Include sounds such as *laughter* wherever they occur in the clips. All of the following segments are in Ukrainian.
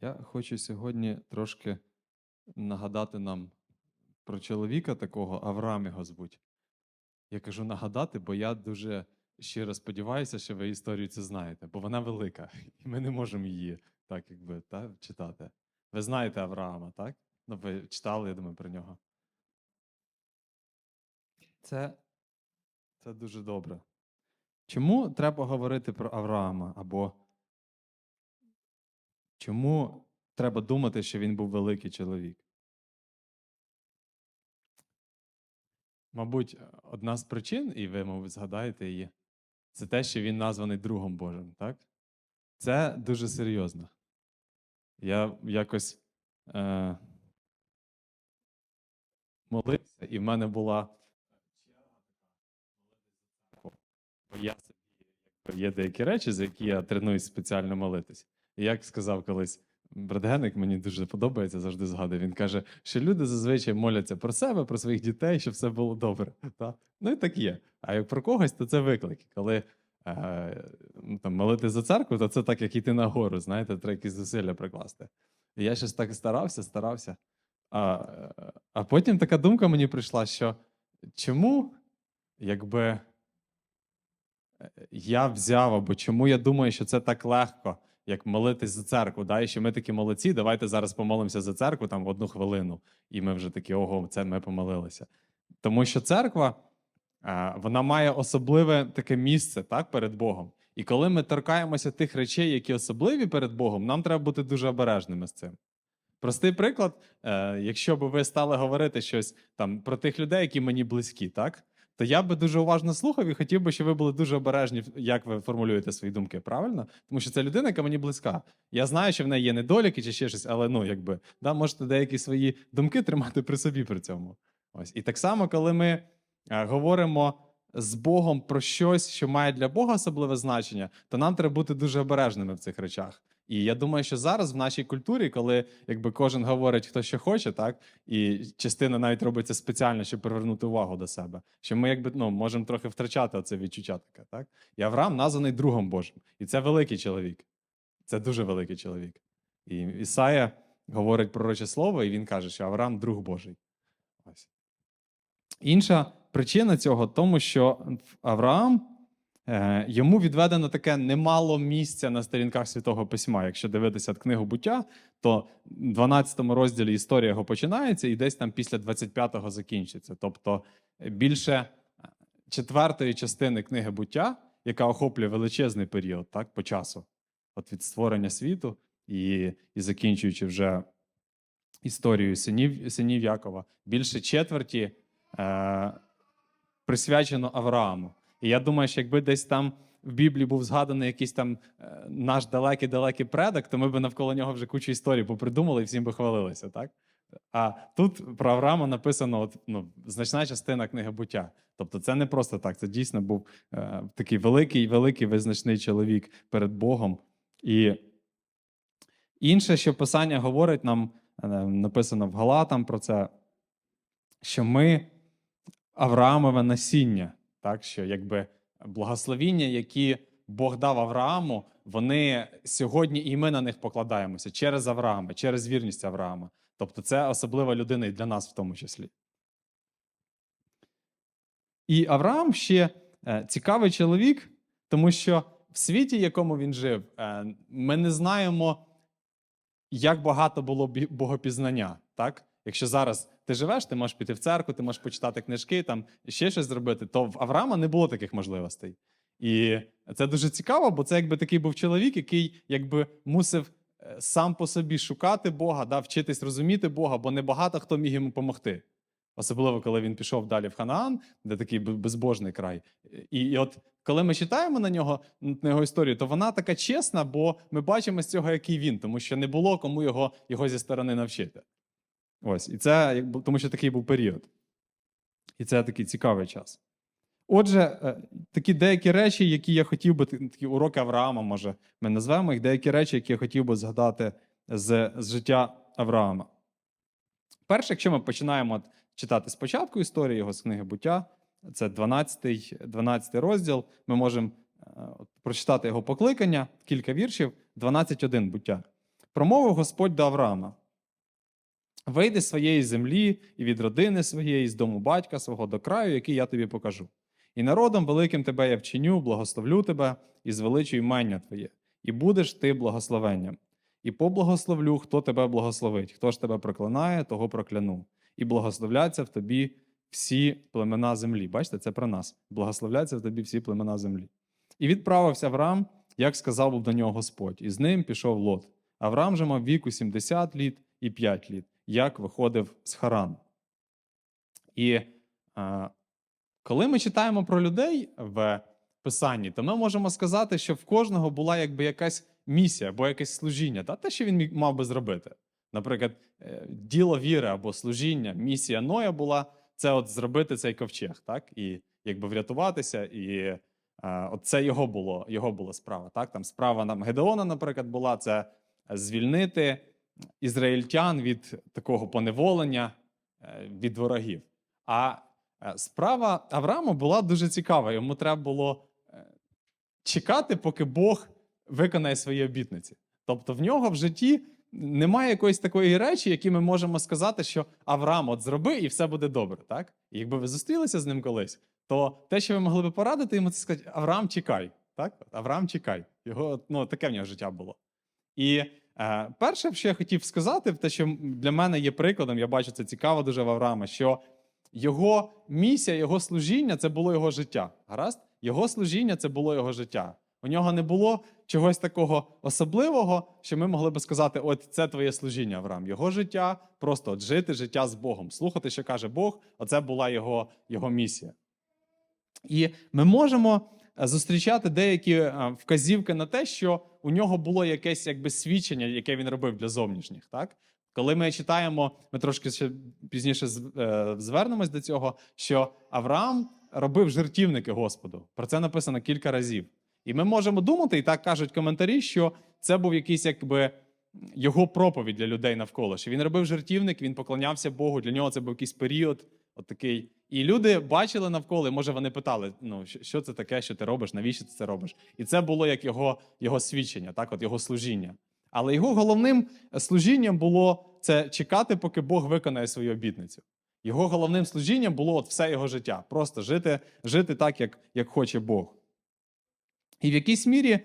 Я хочу сьогодні трошки нагадати нам про чоловіка такого, Авраам його звуть. Я кажу нагадати, бо я дуже щиро сподіваюся, що ви історію це знаєте, бо вона велика, *laughs* і ми не можемо її так, якби та, читати. Ви знаєте Авраама, так? Ну, ви читали, я думаю, про нього. Це, це дуже добре. Чому треба говорити про Авраама? Або чому треба думати, що він був великий чоловік? Мабуть, одна з причин, і ви, мабуть, згадаєте її, це те, що він названий другом Божим, так? Це дуже серйозно. Я якось е, молився, і в мене була я собі є деякі речі, за які я тренуюсь спеціально молитись. Як сказав колись брат Геник, мені дуже подобається, завжди згадує. Він каже, що люди зазвичай моляться про себе, про своїх дітей, щоб все було добре. Та? Ну і так є. А як про когось, то це виклик. Коли е, ну, там, молити за церкву, то це так, як йти на гору, знаєте, треба якісь зусилля прикласти. І я щось так старався, старався. А, а потім така думка мені прийшла, що чому, якби е, я взяв, або чому я думаю, що це так легко, як молитись за церкву. Да? І що ми такі молодці, давайте зараз помолимося за церкву там в одну хвилину. І ми вже такі, ого, це ми помолилися. Тому що церква вона має особливе таке місце так, перед Богом. І коли ми торкаємося тих речей, які особливі перед Богом, нам треба бути дуже обережними з цим. Простий приклад, е, якщо б ви стали говорити щось там про тих людей, які мені близькі, так? То я би дуже уважно слухав і хотів би, щоб ви були дуже обережні, як ви формулюєте свої думки, правильно? Тому що це людина, яка мені близька. Я знаю, що в неї є недоліки чи ще щось, але ну, якби, да, можете деякі свої думки тримати при собі при цьому. Ось. І так само, коли ми е, говоримо з Богом про щось, що має для Бога особливе значення, то нам треба бути дуже обережними в цих речах. І я думаю, що зараз в нашій культурі, коли якби кожен говорить, хто що хоче, так і частина навіть робиться спеціально, щоб привернути увагу до себе, що ми якби ну можемо трохи втрачати оце відчуття таке. Так і Авраам названий другом Божим, і це великий чоловік. Це дуже великий чоловік. І Ісая говорить пророче слово, і він каже, що Авраам друг Божий. Ось. Інша причина цього тому, що Авраам йому відведено таке немало місця на сторінках святого письма. Якщо дивитися книгу буття, то в 12 розділі історія його починається і десь там після 25-го закінчиться. Тобто більше четвертої частини книги буття, яка охоплює величезний період так, по часу, от від створення світу і, і закінчуючи вже історією синів, синів Якова, більше четверті е, присвячено Аврааму. І я думаю, що якби десь там в Біблії був згаданий якийсь там е, наш далекий-далекий предок, то ми б навколо нього вже кучу історій попридумали і всім би хвалилися, так? А тут про Авраама написано от, ну, значна частина книги буття. Тобто це не просто так, це дійсно був е, такий великий, великий визначний чоловік перед Богом. І інше, що Писання говорить, нам е, написано в Галатам про це, що ми Авраамове насіння, так що якби благословіння, які Бог дав Аврааму, вони сьогодні і ми на них покладаємося через Авраама, через вірність Авраама. Тобто, це особлива людина і для нас в тому числі. І Авраам ще е, цікавий чоловік, тому що в світі, в якому він жив, е, ми не знаємо, як багато було богопізнання. Так? Якщо зараз ти живеш, ти можеш піти в церкву, ти можеш почитати книжки, там ще щось зробити, то в Авраама не було таких можливостей. І це дуже цікаво, бо це якби такий був чоловік, який якби мусив е, сам по собі шукати Бога, да, вчитись розуміти Бога, бо небагато хто міг йому допомогти. Особливо, коли він пішов далі в Ханаан, де такий безбожний край. І, і от коли ми читаємо на нього на його історію, то вона така чесна, бо ми бачимо з цього, який він, тому що не було кому його, його зі сторони навчити. Ось, і це тому, що такий був період. І це такий цікавий час. Отже, е, такі деякі речі, які я хотів би, такі уроки Авраама, може, ми назвемо їх, деякі речі, які я хотів би згадати з, з життя Авраама. Перше, якщо ми починаємо читати спочатку історію його з книги буття, це 12, 12 розділ, ми можемо е, прочитати його покликання, кілька віршів, 12.1 буття. Промовив Господь до Авраама: Вийди з своєї землі і від родини своєї, з дому батька свого до краю, який я тобі покажу. І народом великим тебе я вчиню, благословлю тебе і звеличу імення твоє, і будеш ти благословенням. І поблагословлю, хто тебе благословить. Хто ж тебе проклинає, того прокляну. І благословляться в тобі всі племена землі. Бачите, це про нас. Благословляться в тобі всі племена землі. І відправився Авраам, як сказав до нього Господь, і з ним пішов Лот. Авраам же мав віку 70 літ і 5 літ, як виходив з Харану. І а, коли ми читаємо про людей в Писанні, то ми можемо сказати, що в кожного була якби якась місія або якесь служіння, та те, що він мав би зробити. Наприклад, е, діло віри або служіння, місія Ноя була це от зробити цей ковчег, так? І якби врятуватися, і е, от це його було, його була справа. Так? Там справа нам Гедеона, наприклад, була це звільнити ізраїльтян від такого поневолення, е, від ворогів. А е, справа Авраама була дуже цікава. Йому треба було е, чекати, поки Бог виконає свої обітниці. Тобто в нього в житті немає якоїсь такої речі, які ми можемо сказати, що Авраам, от зроби, і все буде добре. Так? І якби ви зустрілися з ним колись, то те, що ви могли би порадити йому, це сказати: Авраам, чекай. Так? Авраам, чекай. Його, ну, таке в нього життя було. І перше, що я хотів сказати, те, що для мене є прикладом, я бачу це цікаво дуже в Авраама, що його місія, його служіння це було його життя. Гаразд? Його служіння це було його життя. У нього не було чогось такого особливого, що ми могли би сказати: от це твоє служіння, Авраам. Його життя просто от жити життя з Богом, слухати, що каже Бог, оце була його, його місія. І ми можемо е, зустрічати деякі е, вказівки на те, що у нього було якесь якби свідчення, яке він робив для зовнішніх. Так? Коли ми читаємо, ми трошки ще пізніше е, звернемось до цього, що Авраам робив жертівники Господу. Про це написано кілька разів. І ми можемо думати, і так кажуть коментарі, що це був якийсь якби його проповідь для людей навколо. Що він робив жертівник, він поклонявся Богу. Для нього це був якийсь період, от такий. І люди бачили навколо, і може вони питали: ну що- це таке, що ти робиш, навіщо ти це робиш? І це було як його, його свідчення, так, от його служіння. Але його головним служінням було це чекати, поки Бог виконає свою обітницю. Його головним служінням було от все його життя. Просто жити, жити так, як, як хоче Бог. І в якійсь мірі,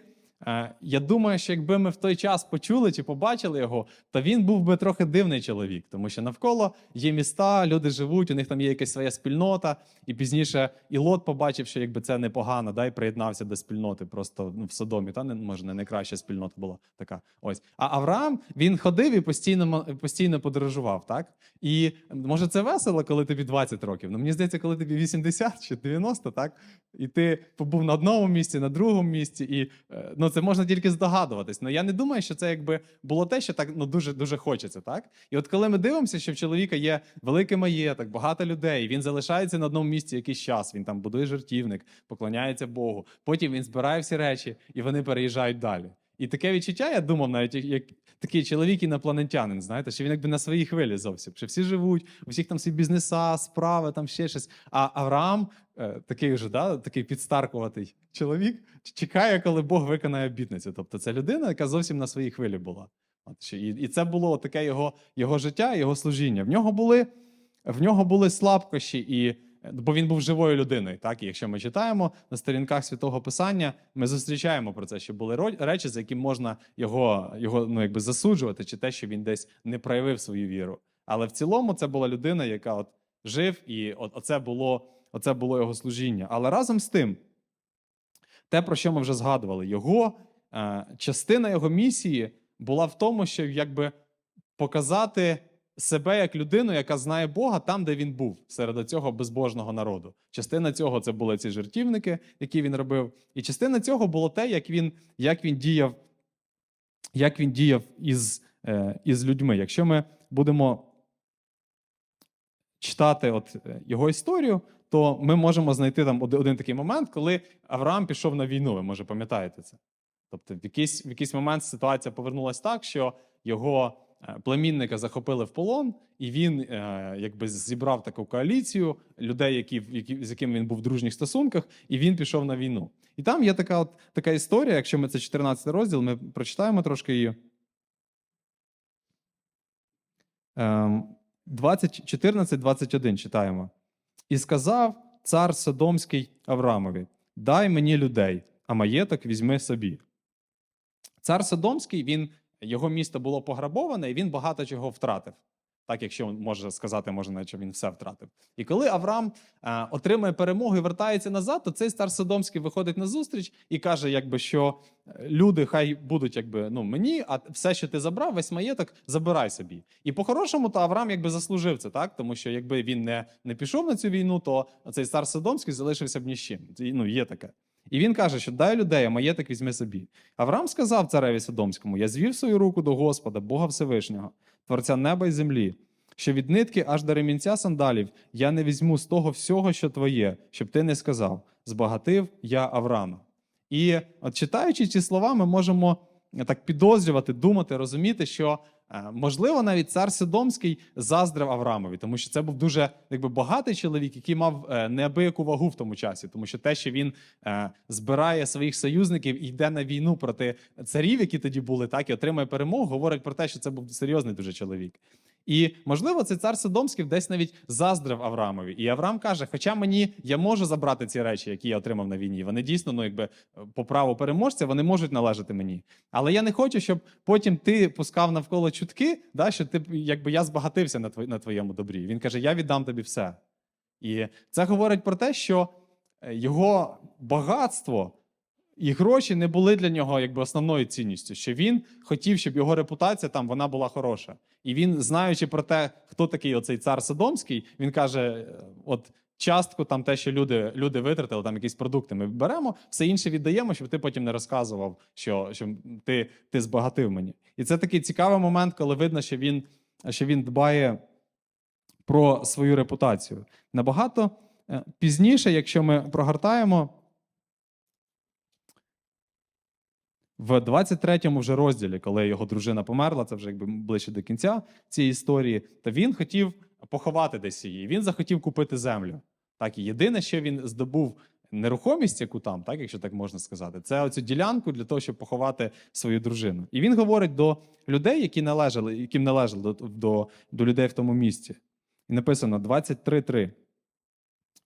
я думаю, що якби ми в той час почули чи побачили його, то він був би трохи дивний чоловік, тому що навколо є міста, люди живуть, у них там є якась своя спільнота. І пізніше і Лот побачив, що якби це непогано, да, і приєднався до спільноти просто ну, в Содомі. Та не може не найкраща спільнота була така. Ось. А Авраам він ходив і постійно постійно подорожував, так? І може це весело, коли тобі 20 років. Ну мені здається, коли тобі 80 чи 90, так? І ти побув на одному місці, на другому місці, і е, ну це можна тільки здогадуватись. Ну я не думаю, що це якби було те, що так ну дуже дуже хочеться, так? І от коли ми дивимося, що в чоловіка є великий маєток, багато людей, він залишається на одному місці якийсь час. Він там будує жертівник, поклоняється Богу. Потім він збирає всі речі і вони переїжджають далі. І таке відчуття, я думав, навіть як, як такий чоловік інопланетянин, знаєте, що він якби на своїй хвилі зовсім. Що всі живуть, у всіх там свої бізнеса, справи, там ще щось. А Авраам, е, такий вже, да, такий підстаркуватий чоловік, чекає, коли Бог виконає обітницю. Тобто це людина, яка зовсім на своїй хвилі була. От, і, і це було таке його, його життя, його служіння. В нього були, в нього були слабкощі, і, бо він був живою людиною. Так? І якщо ми читаємо на сторінках Святого Писання, ми зустрічаємо про це, що були речі, за які можна його, його ну, якби засуджувати, чи те, що він десь не проявив свою віру. Але в цілому це була людина, яка от жив, і от, оце, було, оце було його служіння. Але разом з тим, те, про що ми вже згадували, його е, частина його місії була в тому, щоб якби показати себе як людину, яка знає Бога там, де він був, серед цього безбожного народу. Частина цього це були ці жертівники, які він робив. І частина цього було те, як він, як він діяв, як він діяв із, е, із людьми. Якщо ми будемо читати от е, його історію, то ми можемо знайти там один, такий момент, коли Авраам пішов на війну. Ви може пам'ятаєте це? Тобто, в якийсь, в якийсь момент ситуація повернулася так, що його племінника захопили в полон, і він е, якби зібрав таку коаліцію людей, які, які, з якими він був в дружніх стосунках, і він пішов на війну. І там є така, от, така історія, якщо ми це 14 розділ, ми прочитаємо трошки її. Ем, 20, 14-21 читаємо. І сказав цар Содомський Аврамові: Дай мені людей, а маєток візьми собі. Цар Содомський, він, його місто було пограбоване, і він багато чого втратив. Так, якщо може сказати, можна, наче він все втратив. І коли Авраам е, отримує перемогу і вертається назад, то цей цар Содомський виходить на зустріч і каже, якби, що е, люди хай будуть якби, ну, мені, а все, що ти забрав, весь маєток, забирай собі. І по-хорошому, то Авраам якби заслужив це, так? Тому що якби він не, не пішов на цю війну, то цей цар Содомський залишився б ні з чим. Ну, є таке. І він каже, що дай людей, а маєток візьми собі. Авраам сказав цареві Содомському: Я звів свою руку до Господа, Бога Всевишнього, Творця неба і землі, що від нитки аж до ремінця сандалів я не візьму з того всього, що твоє, щоб ти не сказав: збагатив я Авраама. І от читаючи ці слова, ми можемо так підозрювати, думати, розуміти, що можливо навіть цар Содомський заздрив Аврамові, тому що це був дуже якби багатий чоловік, який мав е, неабияку вагу в тому часі, тому що те, що він е, збирає своїх союзників і йде на війну проти царів, які тоді були, так і отримує перемогу, говорить про те, що це був серйозний дуже чоловік. І можливо, цей цар Содомський десь навіть заздрив Авраамові. І Авраам каже: Хоча мені я можу забрати ці речі, які я отримав на війні. Вони дійсно, ну якби по праву переможця, вони можуть належати мені. Але я не хочу, щоб потім ти пускав навколо чутки, да, що ти якби я збагатився на на твоєму добрі. Він каже: Я віддам тобі все. І це говорить про те, що е, його багатство і гроші не були для нього якби основною цінністю. Що він хотів, щоб його репутація там вона була хороша. І він, знаючи про те, хто такий оцей цар Содомський, він каже: е, от. Частку, там те, що люди, люди витратили, там якісь продукти ми беремо, все інше віддаємо, щоб ти потім не розказував, що, що ти, ти збагатив мені. І це такий цікавий момент, коли видно, що він, що він дбає про свою репутацію. Набагато е, пізніше, якщо ми прогортаємо, в 23-му вже розділі, коли його дружина померла, це вже якби ближче до кінця цієї історії, то він хотів поховати десь її. Він захотів купити землю. Так, і єдине, що він здобув нерухомість, яку там, так, якщо так можна сказати, це оцю ділянку для того, щоб поховати свою дружину. І він говорить до людей, які належали, яким належали до, до, до людей в тому місці. І написано 23.3.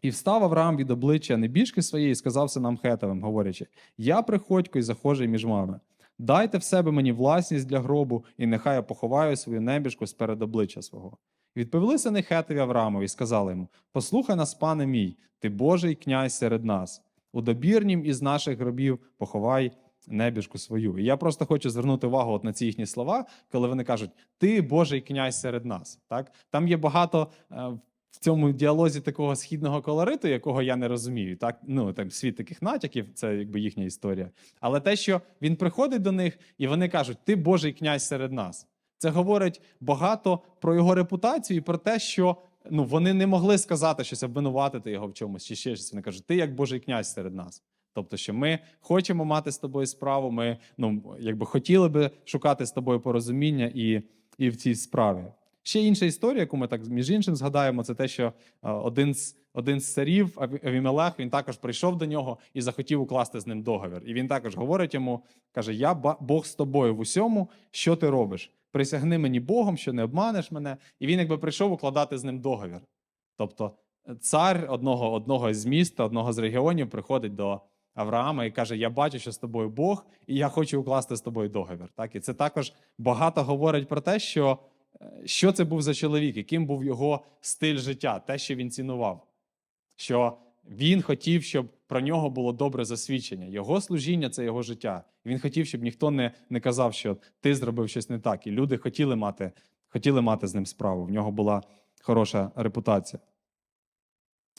І встав Авраам від обличчя небіжки своєї і сказав синам Хетовим, говорячи: Я приходько і захожий між вами. Дайте в себе мені власність для гробу, і нехай я поховаю свою небіжку сперед обличчя свого. Відповіли сини Хетові Авраамові і сказали йому: Послухай нас, пане мій, ти Божий князь серед нас. У добірнім із наших гробів поховай небіжку свою. І я просто хочу звернути увагу от на ці їхні слова, коли вони кажуть: Ти Божий князь серед нас. Так? Там є багато е, в цьому діалозі такого східного колориту, якого я не розумію. Так, ну там світ таких натяків, це якби їхня історія. Але те, що він приходить до них, і вони кажуть: Ти Божий князь серед нас. Це говорить багато про його репутацію і про те, що ну вони не могли сказати щось обвинуватити його в чомусь чи ще щось. Вони кажуть, ти як Божий князь серед нас. Тобто, що ми хочемо мати з тобою справу, ми ну, якби хотіли би шукати з тобою порозуміння і, і в цій справі. Ще інша історія, яку ми так між іншим згадаємо, це те, що е, один з один з царів Авімелех, він також прийшов до нього і захотів укласти з ним договір. І він також говорить йому: каже: Я Бог з тобою в усьому, що ти робиш? Присягни мені Богом, що не обманеш мене. І він якби прийшов укладати з ним договір. Тобто, цар одного, одного з міст, одного з регіонів приходить до Авраама і каже: Я бачу, що з тобою Бог, і я хочу укласти з тобою договір. Так? І це також багато говорить про те, що, е, що це був за чоловік, яким був його стиль життя, те, що він цінував. Що він хотів, щоб про нього було добре засвідчення. Його служіння це його життя. Він хотів, щоб ніхто не, не казав, що ти зробив щось не так. І люди хотіли мати, хотіли мати з ним справу. В нього була хороша репутація.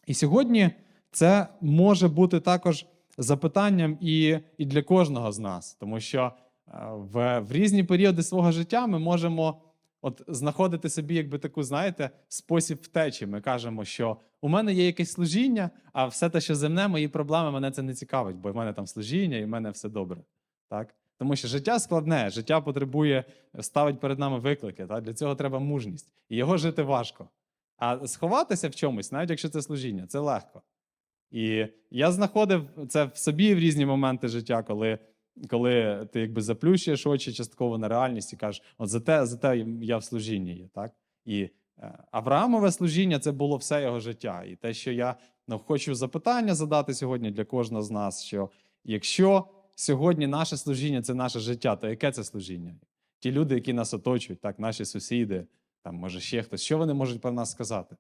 І сьогодні це може бути також запитанням і, і для кожного з нас, тому що е, в, в різні періоди свого життя ми можемо от знаходити собі, якби таку, знаєте, спосіб втечі. Ми кажемо, що у мене є якесь служіння, а все те, що земне, мої проблеми, мене це не цікавить, бо в мене там служіння і в мене все добре. Так? Тому що життя складне, життя потребує, ставить перед нами виклики. Так? Для цього треба мужність. І його жити важко. А сховатися в чомусь, навіть якщо це служіння, це легко. І я знаходив це в собі в різні моменти життя, коли, коли ти якби заплющуєш очі частково на реальність і кажеш, от за те, за те я в служінні є. Так? І е, Авраамове служіння це було все його життя. І те, що я ну, хочу запитання задати сьогодні для кожного з нас: що якщо сьогодні наше служіння це наше життя, то яке це служіння? Ті люди, які нас оточують, так, наші сусіди, там, може, ще хтось, що вони можуть про нас сказати?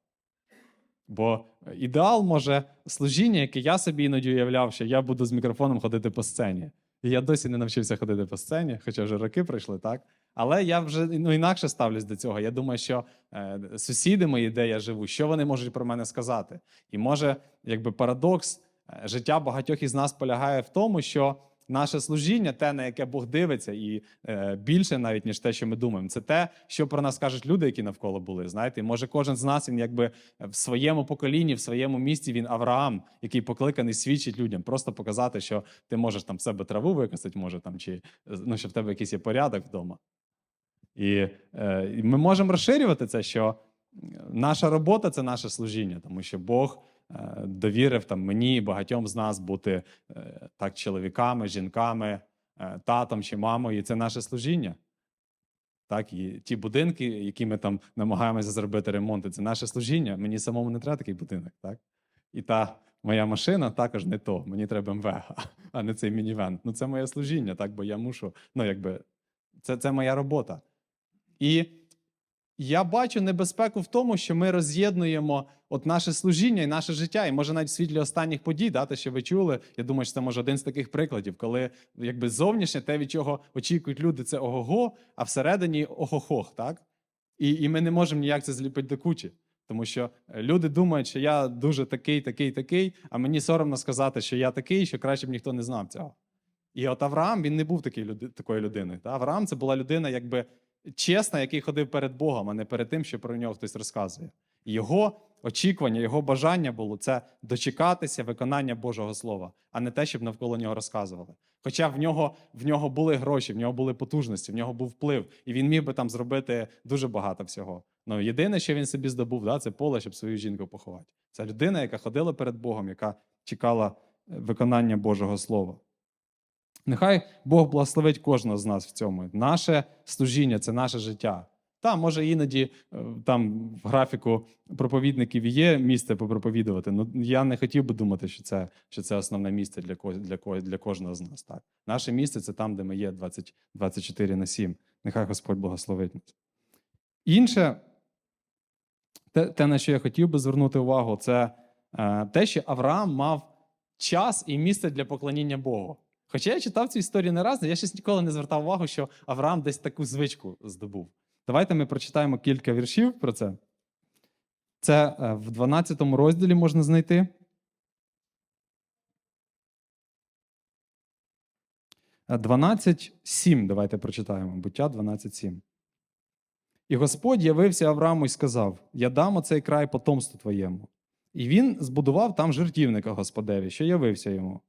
Бо ідеал може служіння, яке я собі іноді уявляв, що я буду з мікрофоном ходити по сцені. Я досі не навчився ходити по сцені, хоча вже роки пройшли, так? Але я вже ну, інакше ставлюсь до цього. Я думаю, що е, сусіди мої, де я живу, що вони можуть про мене сказати? І може, якби парадокс е, життя багатьох із нас полягає в тому, що наше служіння, те, на яке Бог дивиться, і е, більше навіть ніж те, що ми думаємо, це те, що про нас кажуть люди, які навколо були. Знаєте, і може кожен з нас він якби в своєму поколінні, в своєму місті він Авраам, який покликаний свідчить людям, просто показати, що ти можеш там в себе траву викосити, може там чи ну, що в тебе якийсь є порядок вдома. І, е, ми можемо розширювати це, що наша робота це наше служіння, тому що Бог е, довірив там мені багатьом з нас бути е, так чоловіками, жінками, е, татом чи мамою. І це наше служіння. Так, і ті будинки, які ми там намагаємося зробити ремонти, це наше служіння. Мені самому не треба такий будинок. Так? І та моя машина також не то. Мені треба МВ, а не цей мінівен. Ну, це моє служіння, так, бо я мушу. Ну, якби, це, це моя робота. І я бачу небезпеку в тому, що ми роз'єднуємо от наше служіння і наше життя, і може навіть в світлі останніх подій, да, те, що ви чули. Я думаю, що це може один з таких прикладів, коли якби зовнішнє те, від чого очікують люди, це ого-го, а всередині охохох, так? І, і ми не можемо ніяк це зліпити до кучі. Тому що е, люди думають, що я дуже такий, такий, такий, а мені соромно сказати, що я такий, що краще б ніхто не знав цього. І от Авраам він не був такий, такою людиною. Та? Авраам це була людина, якби чесна, який ходив перед Богом, а не перед тим, що про нього хтось розказує. Його очікування, його бажання було це дочекатися виконання Божого Слова, а не те, щоб навколо нього розказували. Хоча в нього, в нього були гроші, в нього були потужності, в нього був вплив, і він міг би там зробити дуже багато всього. Ну, єдине, що він собі здобув, да, це поле, щоб свою жінку поховати. Це людина, яка ходила перед Богом, яка чекала е, виконання Божого Слова. Нехай Бог благословить кожного з нас в цьому. Наше служіння це наше життя. Та, може, іноді е, там в графіку проповідників є місце попроповідувати. Ну я не хотів би думати, що це, що це основне місце для, ко- для, для кожного з нас. Так. Наше місце це там, де ми є 20, 24 на 7. Нехай Господь благословить нас. Інше, те, те, на що я хотів би звернути увагу, це е, те, що Авраам мав час і місце для поклоніння Богу. Хоча я читав цю історію не раз, але я щось ніколи не звертав увагу, що Авраам десь таку звичку здобув. Давайте ми прочитаємо кілька віршів про це. Це е, в 12 розділі можна знайти. Е, 12.7. Давайте прочитаємо. Буття 12.7. І Господь явився Аврааму і сказав: Я дам оцей край потомству твоєму. І він збудував там жертівника Господеві, що явився йому.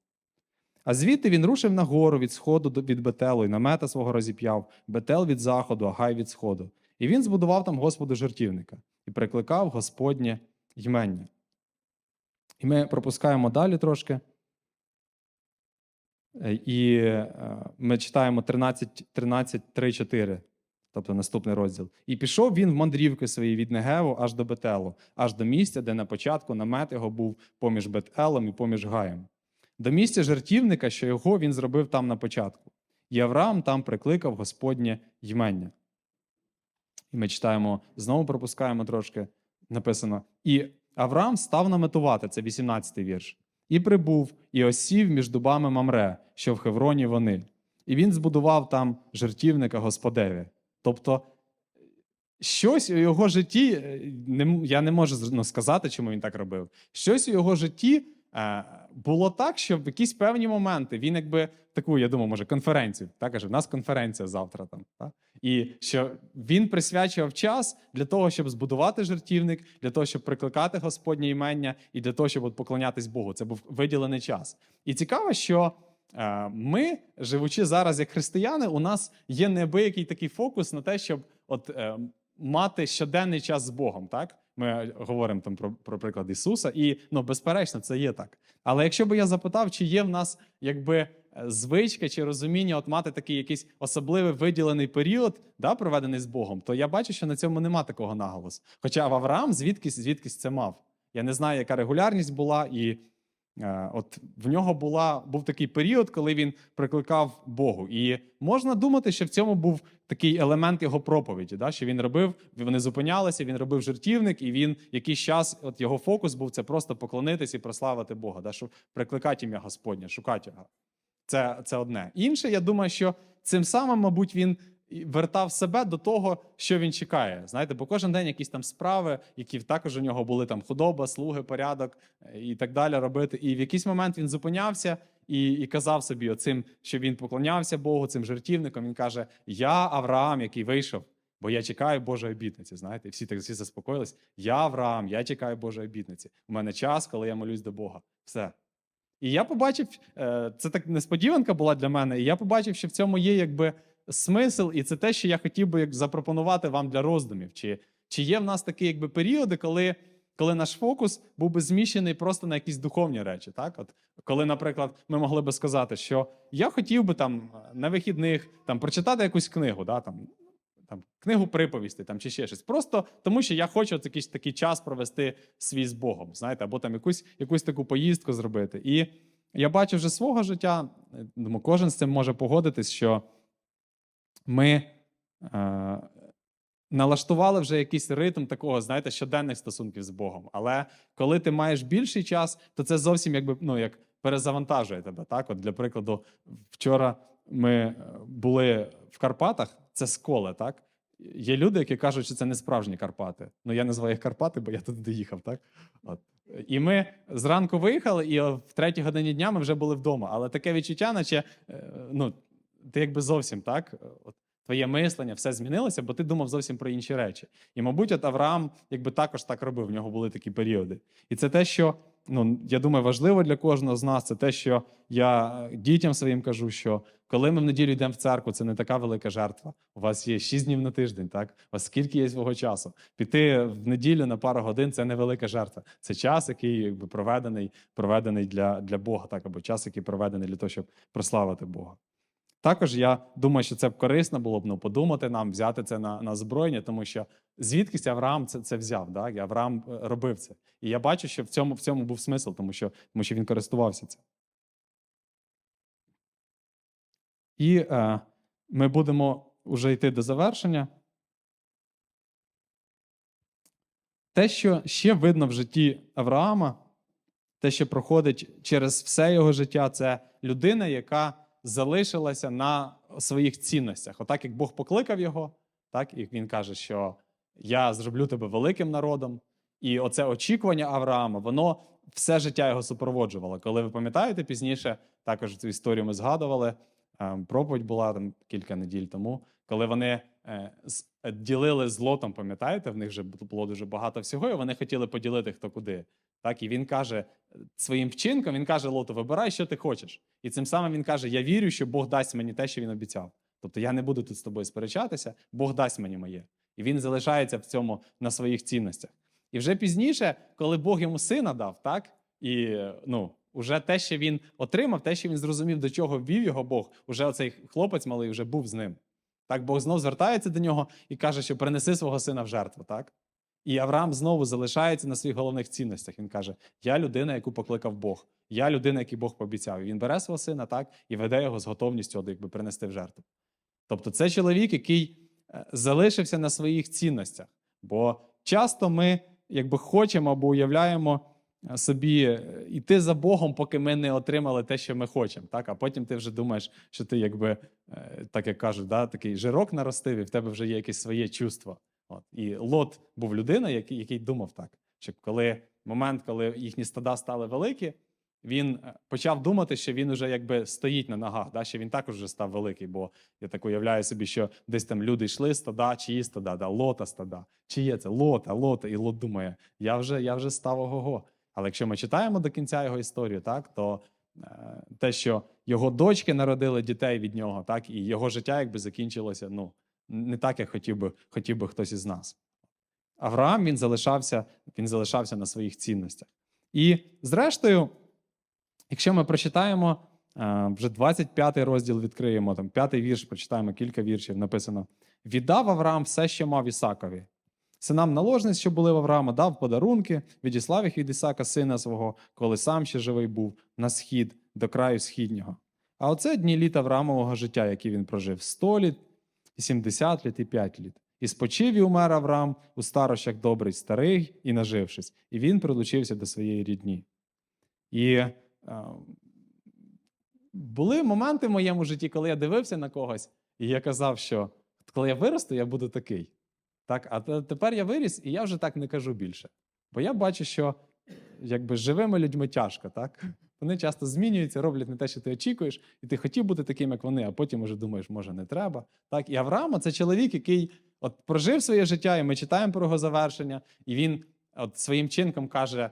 А звідти він рушив на гору від сходу від Бетелу і намета свого розіп'яв, Бетел від заходу, а Гай від сходу. І він збудував там Господу жертівника і прикликав Господнє ймення. І ми пропускаємо далі трошки. Е, І е, ми читаємо 13, 13 3, 4, тобто наступний розділ. І пішов він в мандрівки свої від Негеву аж до Бетелу, аж до місця, де на початку намет його був поміж Бетелом і поміж Гаєм. До місця жертівника, що його він зробив там на початку. І Авраам там прикликав Господнє ймення. І ми читаємо, знову пропускаємо трошки, написано. І Авраам став наметувати, це 18-й вірш. І прибув, і осів між дубами Мамре, що в Хевроні вони. І він збудував там жертівника Господеві. Тобто, щось у його житті, е, я не можу ну, сказати, чому він так робив. Щось у його житті е, було так, що в якісь певні моменти він якби таку, я думаю, може, конференцію. Так каже, в нас конференція завтра там. Так? І що він присвячував час для того, щоб збудувати жертівник, для того, щоб прикликати Господнє імення, і для того, щоб от поклонятись Богу. Це був виділений час. І цікаво, що е, ми, живучи зараз як християни, у нас є неабиякий такий фокус на те, щоб от, е, мати щоденний час з Богом. Так? Ми говоримо там про, про приклад Ісуса, і ну, безперечно, це є так. Але якщо би я запитав, чи є в нас якби е, звичка чи розуміння, от мати такий якийсь особливий виділений період, да, проведений з Богом, то я бачу, що на цьому нема такого наголосу. Хоча в Авраам звідкись, звідкись це мав. Я не знаю, яка регулярність була, і от в нього була, був такий період, коли він прикликав Богу. І можна думати, що в цьому був такий елемент його проповіді, да, що він робив, вони зупинялися, він робив жертівник, і він якийсь час, от його фокус був це просто поклонитись і прославити Бога, да, щоб прикликати ім'я Господнє, шукати його. Це, це одне. Інше, я думаю, що цим самим, мабуть, він вертав себе до того, що він чекає. Знаєте, бо кожен день якісь там справи, які також у нього були там худоба, слуги, порядок е, і так далі робити. І в якийсь момент він зупинявся і, і казав собі оцим, що він поклонявся Богу, цим жертівником. Він каже: Я Авраам, який вийшов, бо я чекаю Божої обітниці. Знаєте, всі так всі заспокоїлись. Я Авраам, я чекаю Божої обітниці. У мене час, коли я молюсь до Бога. Все. І я побачив, е, це так несподіванка була для мене, і я побачив, що в цьому є якби смисл, і це те, що я хотів би як запропонувати вам для роздумів. Чи, чи є в нас такі якби періоди, коли, коли наш фокус був би зміщений просто на якісь духовні речі? Так? От, коли, наприклад, ми могли би сказати, що я хотів би там на вихідних там, прочитати якусь книгу, да, там, там, книгу приповісти там, чи ще щось. Просто тому, що я хочу от якийсь такий час провести свій з Богом, знаєте, або там якусь, якусь таку поїздку зробити. І я бачу вже свого життя, думаю, кожен з цим може погодитись, що ми е, налаштували вже якийсь ритм такого, знаєте, щоденних стосунків з Богом. Але коли ти маєш більший час, то це зовсім якби ну, як перезавантажує тебе. Так? От Для прикладу, вчора ми е, були в Карпатах, це сколе, так? Є люди, які кажуть, що це не справжні Карпати. Ну, я називаю їх Карпати, бо я туди доїхав, так? От. І ми зранку виїхали, і в третій годині дня ми вже були вдома. Але таке відчуття, наче е, ну, ти якби зовсім так. От, Твоє мислення, все змінилося, бо ти думав зовсім про інші речі. І, мабуть, от Авраам якби також так робив, в нього були такі періоди. І це те, що ну, я думаю, важливо для кожного з нас, це те, що я е, дітям своїм кажу, що коли ми в неділю йдемо в церкву, це не така велика жертва. У вас є 6 днів на тиждень, так? У вас скільки є свого часу? Піти в неділю на пару годин це невелика жертва. Це час, який якби проведений, проведений для, для Бога, так, або час, який проведений для того, щоб прославити Бога. Також я думаю, що це б корисно було б ну, подумати нам, взяти це на на зброєння, тому що звідкись Авраам це це взяв. І Авраам е, робив це. І я бачу, що в цьому в цьому був смисл, тому що тому що він користувався цим. І е, ми будемо вже йти до завершення. Те, що ще видно в житті Авраама, те, що проходить через все його життя, це людина, яка залишилася на своїх цінностях. Отак, як Бог покликав його, так і він каже, що я зроблю тебе великим народом. І оце очікування Авраама, воно все життя його супроводжувало. Коли ви пам'ятаєте пізніше, також цю історію ми згадували. ем, Проповідь була там кілька неділь тому, коли вони е, ділили з лотом, пам'ятаєте, в них вже було дуже багато всього, і вони хотіли поділити хто куди. Так, і він каже е, своїм вчинком: він каже: Лоту, вибирай, що ти хочеш. І цим самим він каже: Я вірю, що Бог дасть мені те, що він обіцяв. Тобто я не буду тут з тобою сперечатися, Бог дасть мені моє. І він залишається в цьому на своїх цінностях. І вже пізніше, коли Бог йому сина дав, так і ну, уже те, що він отримав, те, що він зрозумів, до чого ввів його Бог, уже оцей хлопець малий вже був з ним. Так Бог знов звертається до нього і каже, що принеси свого сина в жертву. так? І Авраам знову залишається на своїх головних цінностях. Він каже: Я людина, яку покликав Бог, я людина, який Бог пообіцяв. І він бере свого сина так і веде його з готовністю, от, якби принести в жертву. Тобто, це чоловік, який е, залишився на своїх цінностях. Бо часто ми якби хочемо або уявляємо е, собі е, йти за Богом, поки ми не отримали те, що ми хочемо. Так? А потім ти вже думаєш, що ти, якби, так як кажуть, да, такий жирок наростив, і в тебе вже є якесь своє чувство. От. І Лот був людина, який, який думав так, що коли момент, коли їхні стада стали великі, він е, почав думати, що він уже якби стоїть на ногах, да? що він також вже став великий. Бо я так уявляю собі, що десь там люди йшли стада, чиї стада, да? лота стада. Чиє це? Лота, лота. І Лот думає, я вже, я вже став ого-го. Але якщо ми читаємо до кінця його історію, так, то е, те, що його дочки народили дітей від нього, так, і його життя якби закінчилося ну, не так, як хотів би, хотів би хтось із нас. Авраам він залишався, він залишався на своїх цінностях. І зрештою, якщо ми прочитаємо е, вже 25 розділ відкриємо, там п'ятий вірш, прочитаємо кілька віршів. Написано: Віддав Авраам все, що мав Ісакові. Синам наложниць, що були в Авраама, дав подарунки, відіслав їх від Ісака, сина свого, коли сам ще живий був, на схід, до краю східнього. А оце дні літ Авраамового життя, які він прожив: 100 літ, і 70 літ, і 5 літ. І спочив і умер Авраам у старощах добрий старий і нажившись, і він прилучився до своєї рідні. І е, були моменти в моєму житті, коли я дивився на когось, і я казав, що коли я виросту, я буду такий. Так, а тепер я виріс, і я вже так не кажу більше. Бо я бачу, що якби живими людьми тяжко, так? Вони часто змінюються, роблять не те, що ти очікуєш, і ти хотів бути таким, як вони, а потім уже думаєш, може, не треба. Так, і Авраама це чоловік, який от прожив своє життя, і ми читаємо про його завершення, і він от своїм чинком каже,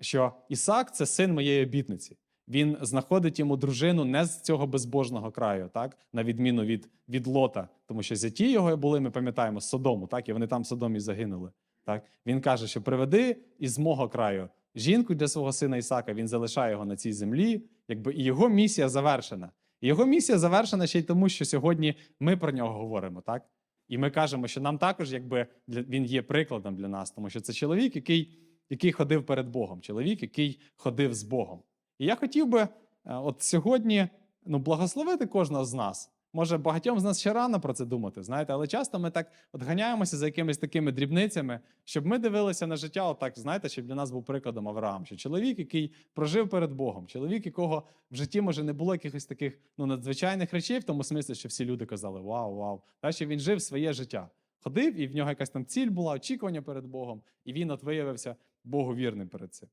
що Ісак це син моєї обітниці. Він знаходить йому дружину не з цього безбожного краю, так на відміну від, від Лота, тому що зяті його були, ми пам'ятаємо, з Содому, так і вони там в Содомі загинули. Так він каже, що приведи із мого краю жінку для свого сина Ісака. Він залишає його на цій землі, якби і його місія завершена. Його місія завершена ще й тому, що сьогодні ми про нього говоримо, так? І ми кажемо, що нам також, якби він є прикладом для нас, тому що це чоловік, який, який ходив перед Богом, чоловік, який ходив з Богом. І я хотів би е, от сьогодні ну, благословити кожного з нас. Може, багатьом з нас ще рано про це думати, знаєте, але часто ми так от ганяємося за якимись такими дрібницями, щоб ми дивилися на життя, отак, знаєте, щоб для нас був прикладом Авраам, що чоловік, який прожив перед Богом, чоловік, якого в житті може не було якихось таких ну, надзвичайних речей, в тому смислі, що всі люди казали Вау, вау! Та що він жив своє життя. Ходив, і в нього якась там ціль була, очікування перед Богом, і він от виявився Богу вірним перед цим.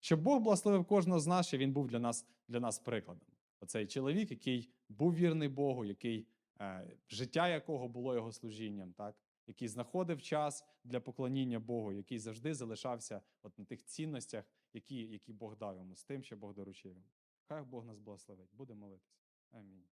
Щоб Бог благословив кожного з нас, що він був для нас, для нас прикладом. Оцей чоловік, який був вірний Богу, який, е, життя якого було його служінням, так? який знаходив час для поклоніння Богу, який завжди залишався от на тих цінностях, які, які Бог дав йому, з тим, що Бог доручив йому. Хай Бог нас благословить. Будемо молитися. Амінь.